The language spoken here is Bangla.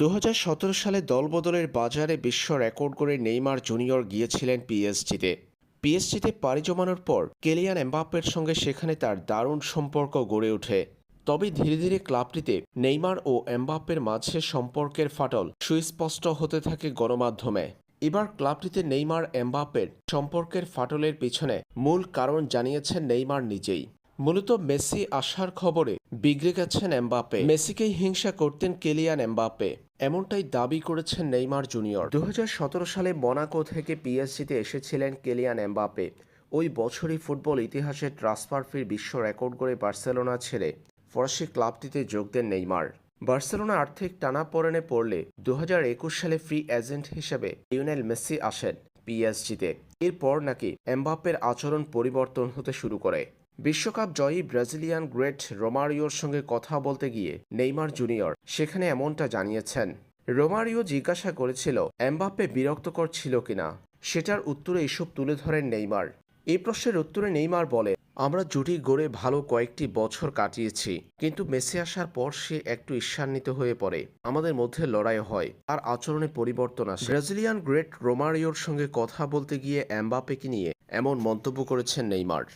দু হাজার সতেরো সালে দলবদলের বাজারে বিশ্ব রেকর্ড করে নেইমার জুনিয়র গিয়েছিলেন পিএসজিতে। পিএসজিতে পাড়ি জমানোর পর কেলিয়ান এমবাপ্পের সঙ্গে সেখানে তার দারুণ সম্পর্ক গড়ে ওঠে। তবে ধীরে ধীরে ক্লাবটিতে নেইমার ও এমবাপ্পের মাঝে সম্পর্কের ফাটল সুস্পষ্ট হতে থাকে গণমাধ্যমে। এবার ক্লাবটিতে নেইমার এমবাপ্পের সম্পর্কের ফাটলের পিছনে মূল কারণ জানিয়েছেন নেইমার নিজেই। মূলত মেসি আসার খবরে বিগড়ে গেছেন এমবাপ্পে। মেসিকেই হিংসা করতেন কেলিয়ান এমবাপ্পে। এমনটাই দাবি করেছেন নেইমার জুনিয়র। দু হাজার সতেরো সালে মনাকো থেকে পিএসজিতে এসেছিলেন কেলিয়ান এমবাপ্পে। ওই বছরই ফুটবল ইতিহাসে ট্রান্সফার ফির বিশ্ব রেকর্ড করে বার্সেলোনা ছেড়ে ফরাসি ক্লাবটিতে যোগ দেন নেইমার। বার্সেলোনা আর্থিক টানাপোড়েনে পড়লে দু হাজার একুশ সালে ফ্রি এজেন্ট হিসেবে লিওনেল মেসি আসেন পিএসজিতে। এরপর নাকি এমবাপ্পের আচরণ পরিবর্তন হতে শুরু করে। বিশ্বকাপ জয়ী ব্রাজিলিয়ান গ্রেট রোমারিওর সঙ্গে কথা বলতে গিয়ে নেইমার জুনিয়র সেখানে এমনটা জানিয়েছেন। রোমারিও জিজ্ঞাসা করেছিল, এমবাপ্পে বিরক্তকর ছিল কিনা? সেটার উত্তরে এসব তুলে ধরেন নেইমার। এই প্রশ্নের উত্তরে নেইমার বলে, আমরা জুটি গড়ে ভালো কয়েকটি বছর কাটিয়েছি, কিন্তু মেসে আসার পর সে একটু ঈর্ষান্বিত হয়ে পড়ে। আমাদের মধ্যে লড়াই হয় আর আচরণে পরিবর্তন আসে। ব্রাজিলিয়ান গ্রেট রোমারিওর সঙ্গে কথা বলতে গিয়ে এমবাপ্পেকে নিয়ে এমন মন্তব্য করেছেন নেইমার।